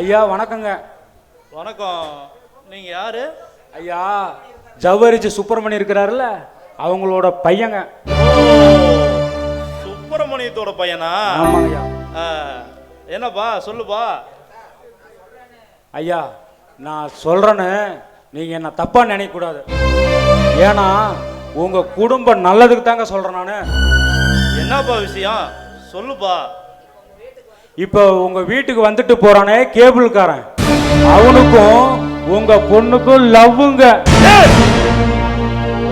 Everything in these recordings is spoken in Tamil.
ஐயா வணக்கங்க. வணக்கம். நீங்க யாரு? ஐயா ஜவ்வரிச்சு சுப்பிரமணி இருக்கிறாருல்ல அவங்களோட பையங்க. சுப்பிரமணியத்தோட பையனா? ஆமாங்க ஐயா. ஆ, என்னப்பா சொல்லுப்பா. ஐயா நான் சொல்றேன்னு நீங்க என்ன தப்பா நினைக்க கூடாது ஏன்னா உங்க குடும்பம் நல்லதுக்கு தாங்க சொல்றேன் நான். என்னப்பா விஷயம்? சொல்லுப்பா. இப்போ உங்க வீட்டுக்கு வந்துட்டு போறானே கேபிள்காரன். அவனுக்கும் உங்க பொண்ணுக்கும் லவ்வுங்க!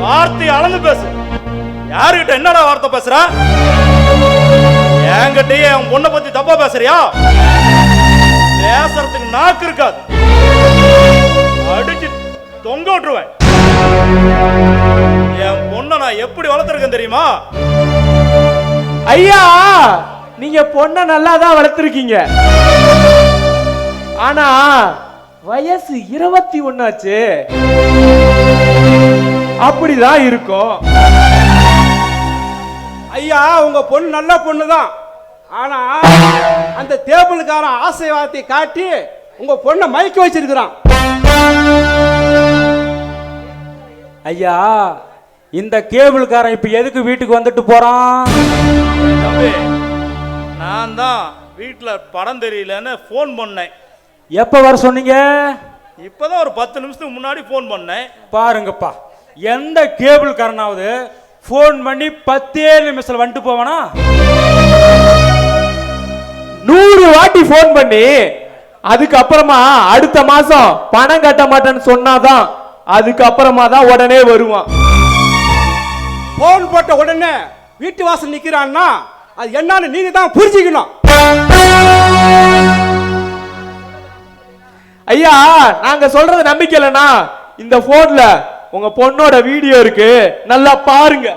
வார்த்தை அளந்து பேசு. யாருகிட்ட என்னடா வார்த்தை பேசுற? என்கிட்டயே என் பொண்ணை பத்தி தப்பா பேசுறியா? பேசுறதுக்கு நாக்கு இருக்காது. அடிச்சு தொங்க விட்டுருவேன். என் பொண்ணை நான் எப்படி வளர்த்துருக்கேன் தெரியுமா? ஐயா! நீங்க பொண்ணை நல்லா தான் வளர்த்துருக்கீங்க. ஆனா வயசு இருபத்தி ஒன்னாச்சு அப்படிதான் இருக்கும். ஐயா உங்க பொண்ணு நல்ல பொண்ணு தான் ஆனா அந்த டேபிளுக்காரன் ஆசை வார்த்தை காட்டி உங்க பொண்ணை மயக்க வச்சிருக்கிறான். ஐயா இந்த கேபிள்காரன் இப்போ எதுக்கு வீட்டுக்கு வந்துட்டு போறான்? நான் தான் வீட்டில் படம் தெரியலன்னு ஃபோன் பண்ணேன். எப்போ வர சொன்னீங்க? இப்போதான் ஒரு பத்து நிமிஷத்துக்கு முன்னாடி ஃபோன் பண்ணேன். பாருங்கப்பா எந்த கேபிள்காரனாவது ஃபோன் பண்ணி பத்தே நிமிஷத்தில் வந்துட்டு போவானா? நூறு வாட்டி ஃபோன் பண்ணி அதுக்கப்புறமா அடுத்த மாசம் பணம் கட்ட மாட்டேன்னு சொன்னாதான் அதுக்கப்புறமா தான் உடனே வருவான். போன் போட்ட உடனே வீட்டு வாசல் நிக்கிறான்னா அது என்னன்னு நீங்க தான் புரிஞ்சுக்கணும். ஐயா நாங்க சொல்றது நம்பிக்கை இல்லைன்னா இந்த போன்ல உங்க பொண்ணோட வீடியோ இருக்கு. நல்லா பாருங்க.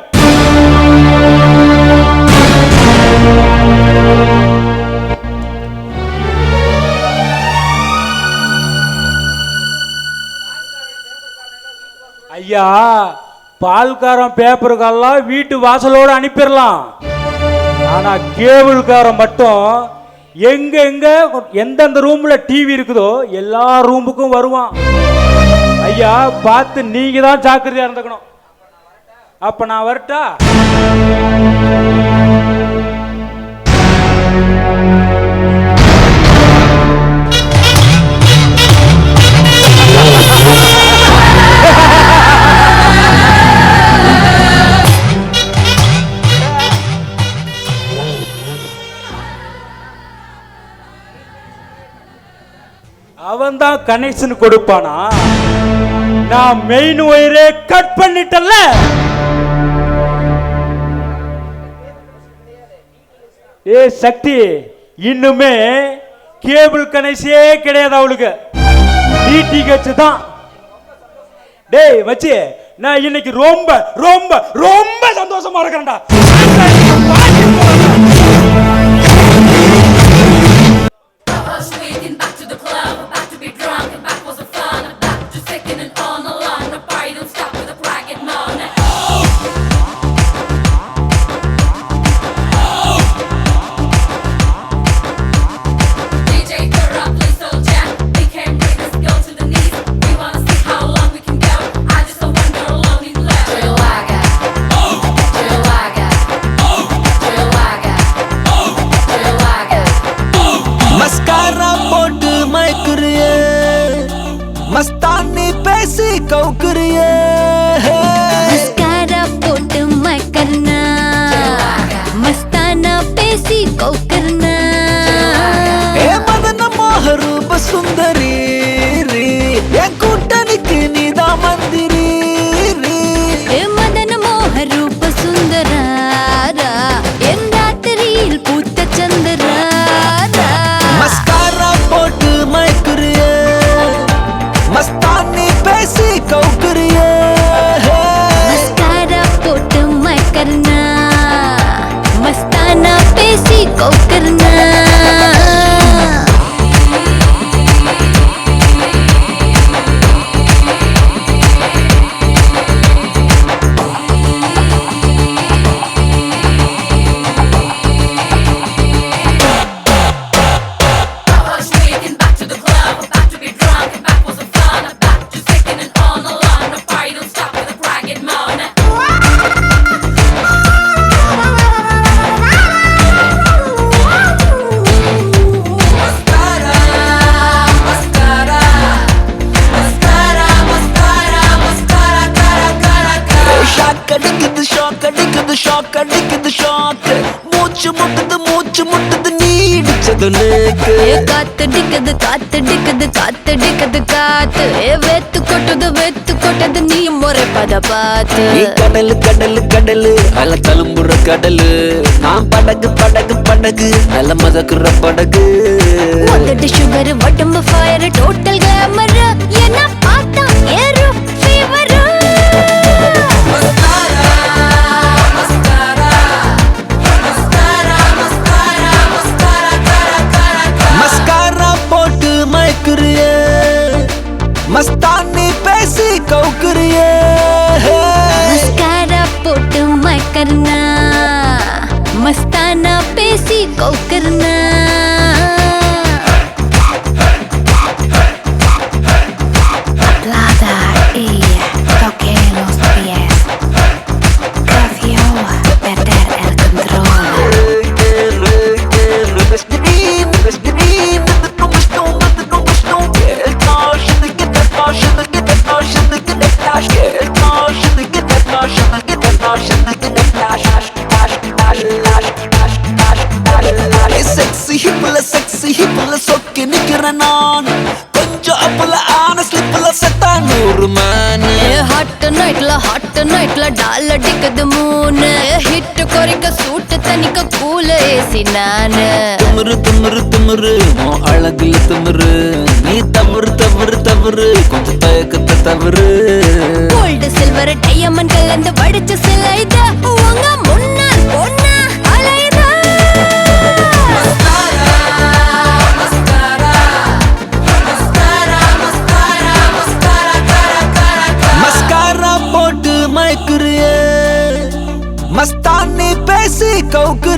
ஐயா பால்காரன் பேப்பருக்கெல்லாம் வீட்டு வாசலோடு அனுப்பிடலாம். ஆனா கேபிள்காரன் மட்டும் எங்க எங்க எந்தெந்த ரூம்ல டிவி இருக்குதோ எல்லா ரூமுக்கும் வருவான். ஐயா பார்த்து நீங்க தான் ஜாக்கிரதையா இருந்துக்கணும். அப்ப நான் வரட்டா? கனெக்ஷன் கொடுப்பானா? நான் மெயின் ஒயரே கட் பண்ணிட்டல ஏ சக்தி இன்னுமே கேபிள் கனெக்ஷனே கிடையாது அவளுக்கு. டிடிஹெச் தான். டேய் வச்சு நான் இன்னைக்கு ரொம்ப ரொம்ப ரொம்ப சந்தோஷமா இருக்கிறேன்டா. காத்தடிக்குது காத்தடிக்குது காத்து வெத்து கொட்டுது வெத்து கொட்டது நீ முறைப்பத பார்த்து. நீ கடலு கடலு கடலு. அல தழும்புற கடலு. நான் படகு படகு படகு. நல்ல மதக்குற படகு. உதடு சுகர் உடம்பு ஃபயர் டோட்டல் கிளாமர் என்ன कोई को करना மூணு ஹிட் குறைக்க சூட்டு தனிக்க கூல ஏசி நானு. திமிரு திமிரு திமிரு அழகுல திமிரு. நீ தவறு தவறு தவறு கொஞ்சம் தயக்கத்தை தவறு. கோல்டு சில்வர் கலந்து வடிச்ச சிலைத பேசி கவுக்குறிய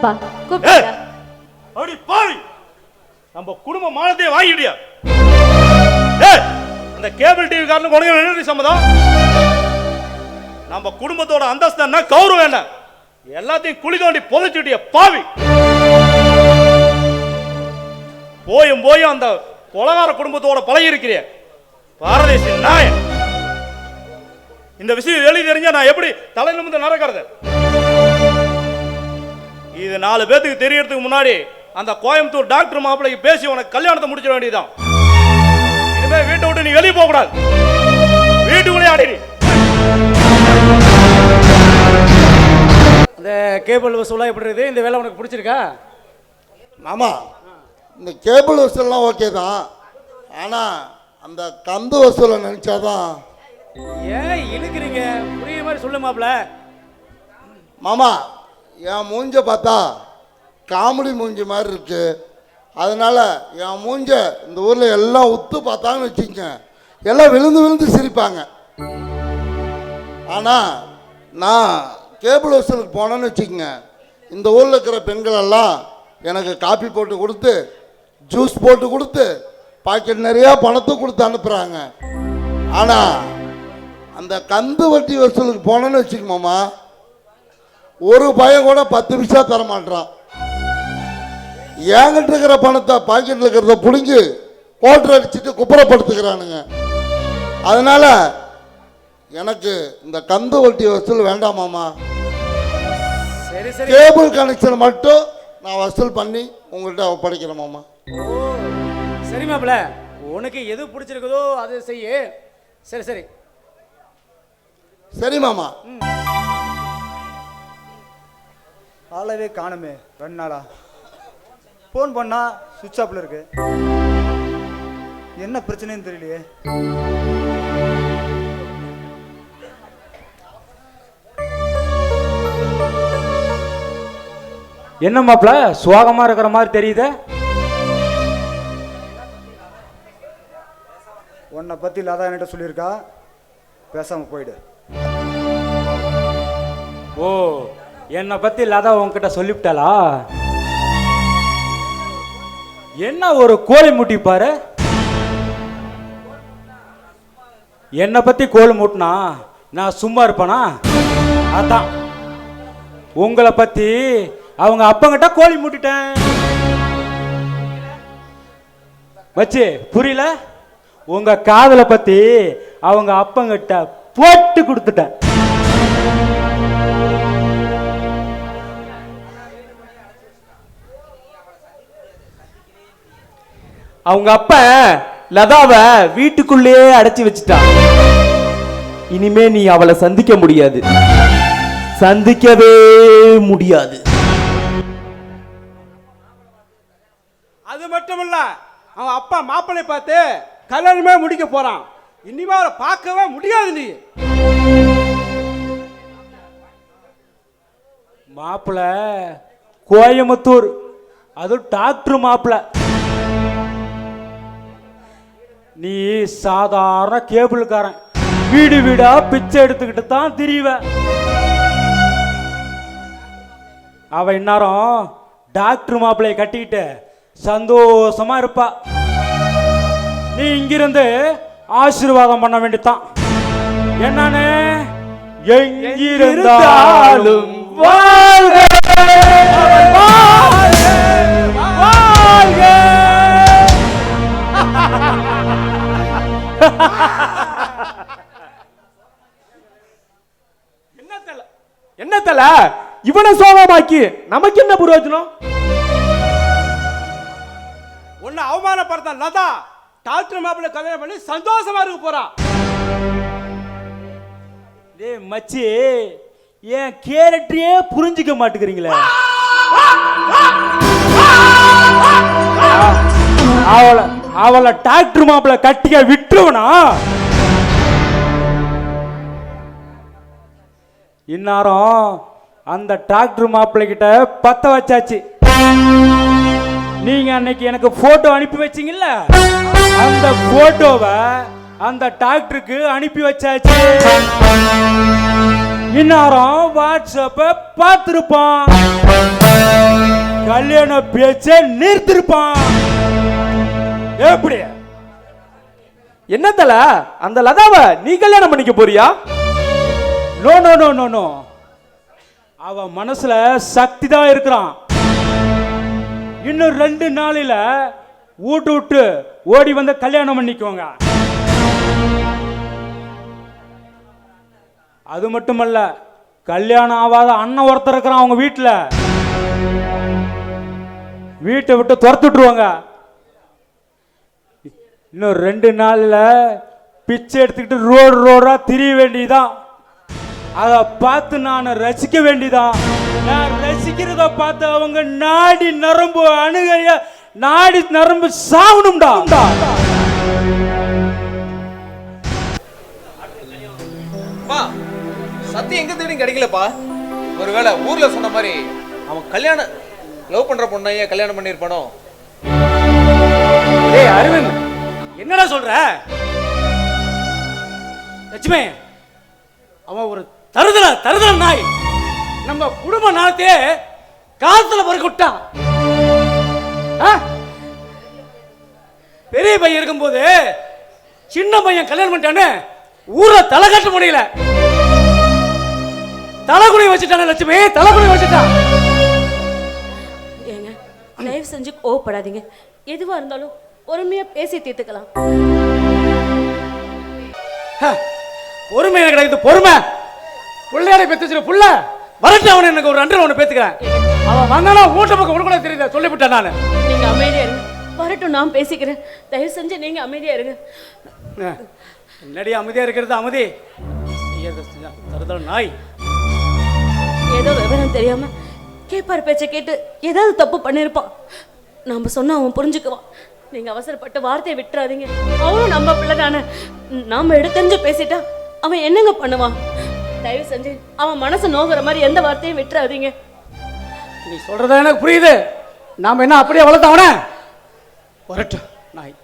என்னப்பா ஏய் அடி பாவி நம்ம குடும்ப மானத்தையே வாங்கிடுயா அந்த கேபிள் டிவி காரணம் கொடுங்க என்ன சம்மதம்? நம்ம குடும்பத்தோட அந்தஸ்து என்ன கௌரவம் என்ன? எல்லாத்தையும் குழி தோண்டி புதைச்சுட்டிய பாவி. போயும் போயும் அந்த கொலகார குடும்பத்தோட பழகி இருக்கிறிய பாரதேசி நாயன். இந்த விஷயம் வெளியே தெரிஞ்சா நான் எப்படி தலை நிமிந்து நடக்கிறது இது நாலு பேத்துக்கு தெரியறதுக்கு முன்னாடி அந்த கோயம்புத்தூர் டாக்டர் மாப்பிள்ளைக்கு பேசி உனக்கு கல்யாணத்தை முடிச்சிட வேண்டியதுதான். இனிமே வீட்டை விட்டு நீ வெளியே போக கூடாது. வீட்டுக்குள்ளே ஆடி இந்த கேபிள் வசூலாக எப்படி இருக்குது? இந்த வேலை உனக்கு பிடிச்சிருக்கா? மாமா இந்த கேபிள் வசூல்லாம் ஓகே தான். ஆனால் அந்த கந்து வசூலை நினச்சாதான். ஏன் இழுக்கிறீங்க? புரியுற மாதிரி சொல்லு மாப்ள மாமா என் மூஞ்ச பார்த்தா காமெடி மூஞ்சி மாதிரி இருக்கு. அதனால் என் மூஞ்ச இந்த ஊரில் எல்லாம் உத்து பார்த்தாங்கன்னு வச்சுக்கங்க. எல்லாம் விழுந்து விழுந்து சிரிப்பாங்க. ஆனால் நான் கேபிள் வசூலுக்கு போனேன்னு வச்சுக்கோங்க. இந்த ஊரில் இருக்கிற பெண்கள் எல்லாம் எனக்கு காப்பி போட்டு கொடுத்து ஜூஸ் போட்டு கொடுத்து பாக்கெட் நிறையா பணத்தை கொடுத்து அனுப்புகிறாங்க ஆனால் அந்த கந்து வட்டி வசூலுக்கு போனேன்னு வச்சுக்கோமாம்மா ஒரு பையன் கூட பத்து பைசா தர மாட்டான் என்கிட்ட இருக்கிற பணத்தை பாக்கெட்டில் இருக்கிறத பிடுங்கி கோட்டர் அடிச்சுட்டு குப்புறப்படுத்துக்கிறானுங்க அதனால எனக்கு இந்த கந்து வட்டி வசூல் வேண்டாமாமா சரி சரி. கேபிள் கனெக்ஷன் மட்டும் நான் வசூல் பண்ணி உங்கள்கிட்ட ஒப்படைக்கிறேன் மாமா. சரி மாப்ள உனக்கு எது பிடிச்சிருக்குதோ அது செய்யு. சரி சரி. சரி மாமா. ஆளவே காணுமே ரெண்டு நாளா? ஃபோன் பண்ணா சுவிட்ச் ஆஃப்ல இருக்கு. என்ன பிரச்சனைன்னு தெரியலையே. என்ன மாப்பிள சுவாகமா இருக்கிற மாதிரி தெரியுதே? உன்னை பத்தி லதா என்கிட்ட சொல்லியிருக்கா. பேசாம போயிடு. ஓ என்னை பத்தி லதா உங்ககிட்ட சொல்லிவிட்டாளா? என்ன ஒரு கோழி மூட்டிப்பாரு என்னை பத்தி கோழி மூட்டினா நான் சும்மா இருப்பேனா? அதான். உங்களை பத்தி அவங்க அப்பங்கிட்ட கோழி மூட்டிட்டேன். வச்சு புரியல? உங்க காதலை பத்தி அவங்க அப்பங்கிட்ட போட்டு கொடுத்துட்டேன். அவங்க அப்ப லதாவை வீட்டுக்குள்ளேயே அடைச்சி வச்சுட்டான். இனிமே நீ அவளை சந்திக்க முடியாது. சந்திக்கவே முடியாது. அது மட்டும் இல்ல அவன் அப்பா மாப்பிள்ளை பார்த்து கல்யாணமே முடிக்க போறான். இனிமே அவளை பார்க்கவே முடியாது நீ. மாப்பிள்ள கோயம்புத்தூர் அது டாக்டர் மாப்பிள நீ சாதாரண கேபிள்காரன். வீடு வீடா பிச்சை எடுத்துக்கிட்டு தான் திரிவ. அவ இந்நேரம் டாக்டர் மாப்பிளைய கட்டிக்கிட்டு சந்தோஷமா இருப்பா. நீ இங்கிருந்து ஆசீர்வாதம் பண்ண வேண்டித்தான். என்னன்னு எங்கிருந்தாலும் வா! இவனை சோகமாக்கி நமக்கு என்ன பிரயோஜனம் உன்னை அவமானப்படுத்த லதா டாக்டர் மாப்பிள்ள கல்யாணம் பண்ணி சந்தோஷமா இருக்க போறா. டேய் மச்சி ஏன் கேரக்டரே புரிஞ்சுக்க மாட்டேங்கிறீங்களே. அவளை அவளை டாக்டர் மாப்பிள கட்டிக்க விட்டுருவனா? இந்நேரம் அந்த டாக்டர் மாப்பிள்ளை கிட்ட பத்த வச்சாச்சு. நீங்க அன்னைக்கு எனக்கு போட்டோ அனுப்பி வச்சீங்கல்ல? அந்த போட்டோவை அந்த டாக்டருக்கு அனுப்பி வச்சாச்சு. இன்னாரம் வாட்ஸ்அப்ப பார்த்திருப்பான். கல்யாண பேச்ச நிறுத்திருப்பான். எப்படி? என்ன தல அந்த லதாவை நீ கல்யாணம் பண்ணிக்க போறியா? No no no no no அவன் மனசுல சக்தி தான் இருக்கிறான். இன்னும் ரெண்டு நாளில வீட்டு விட்டு ஓடி வந்து கல்யாணம் பண்ணிக்கோங்க. அது மட்டுமல்ல கல்யாணம் ஆகாத அண்ணன் ஒருத்தர் இருக்கிறான் அவங்க வீட்டில் வீட்டை விட்டு துரத்துட்ருவாங்க இன்னும் ரெண்டு நாளில் பிச்சை எடுத்துக்கிட்டு ரோடு ரோடாக திரிய வேண்டியதான் அதை பார்த்து நான் ரசிக்க வேண்டியதான் நான் ரசிக்கிறத பார்த்து அவங்க நாடி நரம்பு அணுகைய நாடி நரம்பு சாவணும்டா. சத்தியம் எங்க தேடி கிடைக்கலப்பா. ஒருவேளை ஊர்ல சொன்ன மாதிரி அவன் கல்யாணம் லவ் பண்ற பொண்ணையே கல்யாணம் பண்ணியிருப்பானோ? டேய் அரவிந்த் என்னடா சொல்ற? லட்சுமி அவன் ஒரு தருதல தருதல நாய். நம்ம குடும்ப நாளத்தையே காலத்துல பறக்க விட்டான் ஆ? பெரிய பையன் இருக்கும்போது சின்ன பையன் கல்யாணம் பண்ணிட்டான்னு ஊர்ல தலை கட்ட முடியல. தலைகுனி வச்சுட்டானே லட்சுமி தலைகுனி வச்சுட்டான் ஏங்க தயவு செஞ்சு கோவப்படாதீங்க. எதுவா இருந்தாலும் பொறுமையா பேசி தீர்த்துக்கலாம். ஹ, பொறுமை எனக்கு கிடைக்குது பொறுமை. பிள்ளையாரை பெத்து வச்சிருக்க புள்ள. வரட்டு அவனை எனக்கு ஒரு அண்டர் ஒன்று பேத்துக்கிறேன். அவன் வந்தானா ஊட்ட பக்கம் உனக்குள்ள தெரியுத சொல்லிவிட்டேன் நான். நீங்க அமைதியா இருங்க. வரட்டும் நான் பேசிக்கிறேன். தயவு செஞ்சு நீங்க அமைதியா இருங்க. என்னடி அமைதியா இருக்கிறது அமைதி. தருதல் நாய். ஏதோ விவரம் தெரியாம கேப்பார் பேச்சை கேட்டு ஏதாவது தப்பு பண்ணிருப்பான். நாம சொன்னா அவன் புரிஞ்சுக்குவான். நீங்க அவசரப்பட்டு வார்த்தையை விட்டுறாதீங்க. அவனும் நம்ம பிள்ளை தானே. நாம எடுத்தறிஞ்சு பேசிட்டா அவன் என்னங்க பண்ணுவான்? தயவு செஞ்சு அவன் மனசு நோகுற மாதிரி எந்த வார்த்தையும் விட்டுறாதீங்க. நீ சொல்றத எனக்கு புரியுது. நாம என்ன அப்படியே வளர்த்தவன வரட்டும் நாய்.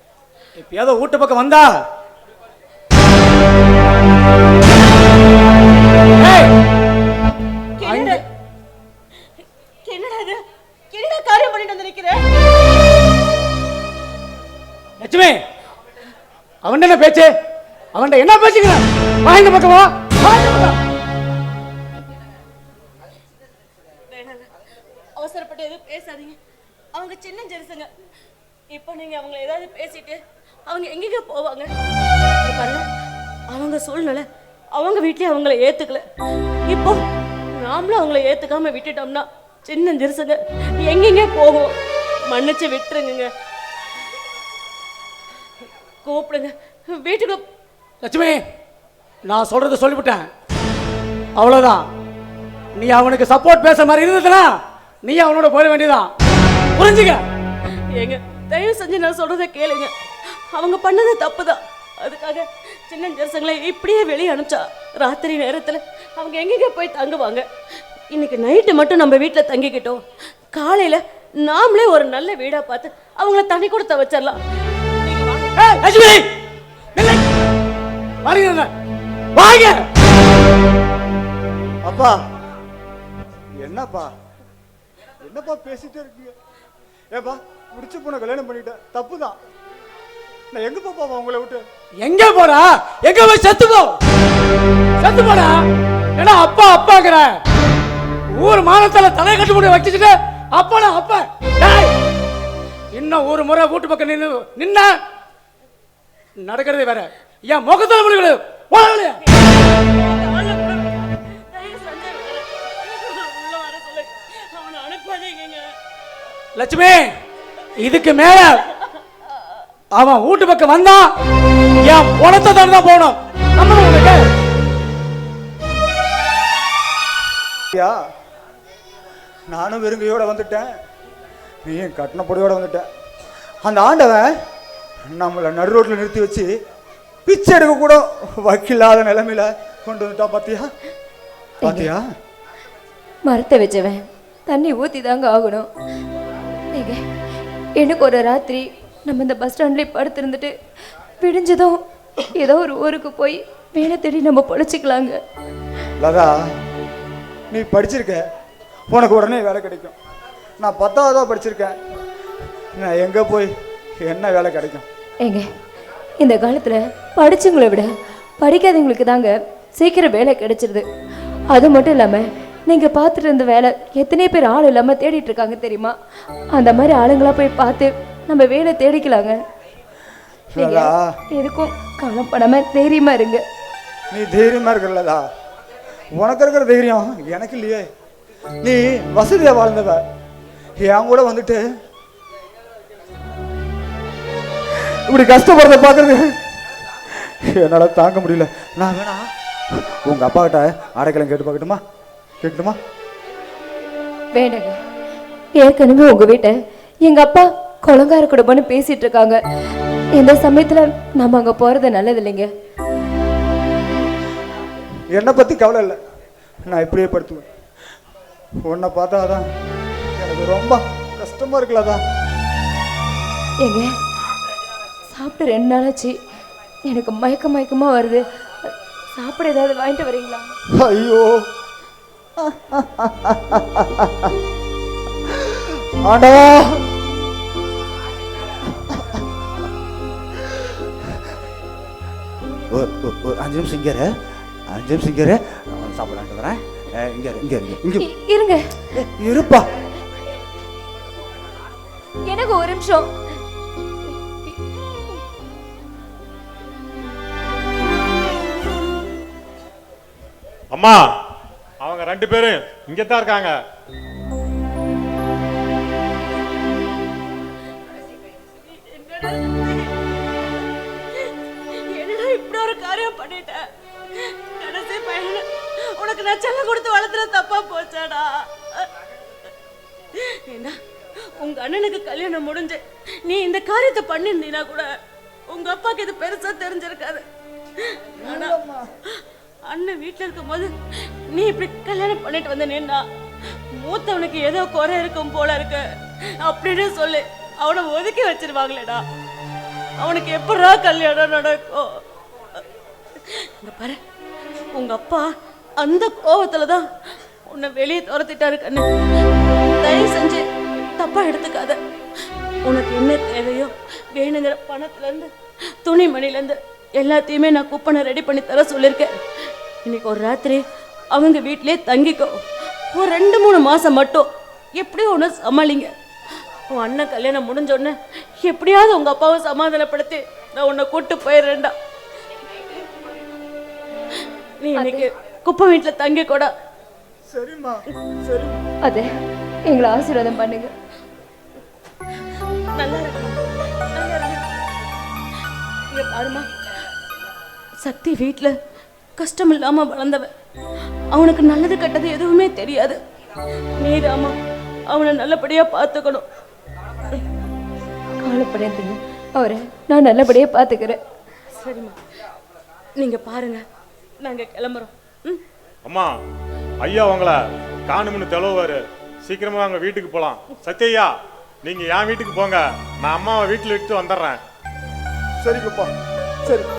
எப்பயாவது வீட்டு பக்கம் வந்தா. லட்சுமி அவன் என்ன பேச்சு? அவன்கிட்ட என்ன பேச்சுக்கிற? வா இந்த பக்கம் வா. இப்போ நீங்க அவங்கள ஏதாவது பேசிட்டு அவங்க எங்கெங்க போவாங்க? பாருங்க அவங்க சூழ்நிலை அவங்க வீட்லயே அவங்கள ஏத்துக்கல. இப்போ நாமளும் அவங்கள ஏத்துக்காம விட்டுட்டோம்னா சின்ன ஜெருசுங்க எங்கெங்க போகும் மன்னிச்சு விட்டுருங்க கூப்பிடுங்க. வீட்டுக்கு லட்சுமி நான் சொல்றத சொல்லிவிட்டேன். அவ்வளவுதான். நீ அவனுக்கு சப்போர்ட் பேசுற மாதிரி இருந்ததுன்னா நீ அவனோட போயிட வேண்டியதான் புரிஞ்சுக்க? ஏங்க தயவு செஞ்சு நான் சொல்றதை கேளுங்க. அவங்க பண்ணது தப்புதான். அதுக்காக சின்ன ஜெருசங்களை இப்படியே வெளியே அனுப்பிச்சா ராத்திரி நேரத்துல அவங்க எங்கெங்க போய் தங்குவாங்க? இன்னைக்கு நைட்டு மட்டும் நம்ம வீட்டில் தங்கிக்கிட்டோம். காலையில நாமளே ஒரு நல்ல வீடா பார்த்து அவங்கள தனி கொடுத்த வச்சிடலாம். அப்பா என்னப்பா? என்னப்பா பேசிட்டே இருக்கீங்க? ஏப்பா முடிச்சு போன கல்யாணம் பண்ணிட்டேன் தப்பு தான் நான் எங்க பாப்பா உங்களை விட்டு? எங்க போறா? எங்க போய் செத்து போ? செத்து போடா. ஏன்னா அப்பா அப்பாங்கிற? ஊர் மானத்துல தலை கட்டு போட்டு வச்சுக்கிட்டு அப்பா அப்பா. டேய், இன்னும் ஒரு முறை வீட்டு பக்கம் நின்னு நின்ன நடக்கிறது வேற. என் முகத்துல முடிவு லட்சுமி! இதுக்கு மேல அவன் வீட்டு பக்கம் வந்தான் என் பணத்தை தான் தான் போகணும். நம்பணும் உனக்கு? ஐயா நானும் வெறுங்கையோட வந்துட்டேன். நீயும் கட்டின பொடியோட வந்துட்டேன். அந்த ஆண்டவன் நம்மளை நடு ரோட்டில் நிறுத்தி வச்சு பிச்சை எடுக்க கூட வக்கில்லாத நிலைமையில கொண்டு வந்துட்டான் பாத்தியா? பாத்தியா? மரத்தை வச்சவன் தண்ணி ஊற்றி தாங்க ஆகணும் எனக்கு ஒரு ராத்திரி நம்ம இந்த பஸ் ஸ்டாண்ட்லேயே படுத்திருந்துட்டு விடிஞ்சதும் ஏதோ ஒரு ஊருக்கு போய் வேலை தேடி நம்ம பொழைச்சிக்கலாங்க. லதா நீ படிச்சிருக்க. உனக்கு உடனே வேலை கிடைக்கும். நான் பத்தாவதா படிச்சிருக்கேன். நான் எங்கே போய் என்ன வேலை கிடைக்கும்? ஏங்க இந்த காலத்தில் படிச்சவங்களை விட படிக்காதவங்களுக்கு தாங்க சீக்கிரம் வேலை கிடைச்சிருது. அது மட்டும் இல்லாமல் நீங்கள் பார்த்துட்டு இருந்த வேலை எத்தனை பேர் ஆள் இல்லாமல் தேடிட்டு இருக்காங்க தெரியுமா? அந்த மாதிரி ஆளுங்களா போய் பார்த்து நம்ம வேலை தேடிக்கலாங்க. எதுக்கும் காலம் படாமல் தைரியமாக இருங்க. நீ தைரியமா இருக்கிறல்லதா உனக்கு இருக்கிற தைரியம் எனக்கு இல்லையே. நீ வசதியா வாழ்ந்தவ. என் கூட வந்துட்டு இப்படி கஷ்டப்படுறத பார்க்கறது என்னால தாங்க முடியல. நான் வேணா உங்க அப்பா கிட்ட அடைக்கலம் கேட்டு பார்க்கட்டுமா? கேட்கட்டுமா? வேண்டாங்க ஏற்கனவே உங்கள் வீட்டை எங்கள் அப்பா குழங்கார குடும்பம்னு பேசிட்டு இருக்காங்க. இந்த சமயத்தில் நம்ம அங்கே போகிறது நல்லது இல்லைங்க என்னை பத்தி கவலை இல்லை. நான் இப்படியே படுத்துவேன். உன்னை பார்த்தாதான் எனக்கு ரொம்ப கஷ்டமா இருக்குல்லதான் ஏங்க சாப்பிட்டு ரெண்டு நாளாச்சு. எனக்கு மயக்க மயக்கமா வருது. சாப்பிட ஏதாவது வாங்கிட்டு வரீங்களா? ஐயோ ஆண்டவா ஒரு அஞ்சு நிமிஷம் இங்கே. அஞ்சு நிமிஷம் இங்கே சாப்பிடலான்ட்டு வரேன். இங்க இரு, இங்க இரு, இங்க இருங்க. இருப்பா. எனக்கு ஒரு நிமிஷம். அம்மா. ரெண்டு பேரும் இங்க தான் இருக்காங்க. என்னடா இப்படி ஒரு காரியம் பண்ணிட்ட? கடைசி பையன உனக்கு நான் கொடுத்து வளர்த்துற தப்பா போச்சாடா. என்ன உங்க அண்ணனுக்கு கல்யாணம் முடிஞ்சு நீ இந்த காரியத்தை பண்ணிருந்தீனா கூட உங்க அப்பாக்கு இது பெருசா தெரிஞ்சிருக்காது. அண்ணன் வீட்டுல இருக்கும்போது நீ இப்படி கல்யாணம் பண்ணிட்டு வந்த நின்னா மூத்தவனுக்கு ஏதோ குறை இருக்கும் போல இருக்கு. அப்படின்னு சொல்லி அவனை ஒதுக்கி வச்சிருவாங்களேடா. அவனுக்கு எப்படா கல்யாணம் நடக்கும்? இங்க பாரு உங்க அப்பா அந்த கோவத்துல தான் உன்னை வெளியே துரத்திட்டாரு கண்ணு. தயவு செஞ்சு தப்பா எடுத்துக்காத. உனக்கு என்ன தேவையோ வேணுங்கிற பணத்துல இருந்து துணிமணில இருந்து எல்லாத்தையுமே நான் குப்பனை ரெடி பண்ணி தர சொல்லியிருக்கேன். இன்னைக்கு ஒரு ராத்திரி அவங்க வீட்டிலே தங்கிக்கோ. ஒரு ரெண்டு மூணு மாசம் மட்டும். எப்படியோ ஒன்று சமாளிங்க. உன் அண்ணன் கல்யாணம் முடிஞ்ச உடனே எப்படியாவது உங்க அப்பாவை சமாதானப்படுத்தி நான் உன்னை கூட்டு போயிடுறேன்டா. நீ இன்னைக்கு குப்பை வீட்டுல தங்கி கூட சரிம்மா சரி. அதே எங்களை ஆசீர்வாதம் பண்ணுங்க. நல்லா இருக்கு. நல்லா இருக்கு. இங்க பாருமா சக்தி வீட்ல கஷ்டம் இல்லாம வளர்ந்தவன். அவனுக்கு நல்லது கெட்டது எதுவுமே தெரியாது. நீதாம்மா அவனை நல்லபடியா பார்த்துக்கணும். கவலைப்படாதீங்க. அவரை நான் நல்லபடியாக பார்த்துக்கிறேன். சரிம்மா நீங்க பாருங்க. நாங்க கிளம்புறோம். ம்? அம்மா ஐயா உங்களை காணும்னு தெளவாரு சீக்கிரமா அவங்க வீட்டுக்கு போலாம். சத்யா நீங்க என் வீட்டுக்கு போங்க. நான் அம்மாவை வீட்டுல விட்டு வந்துடுறேன். சரிங்கப்பா சரி.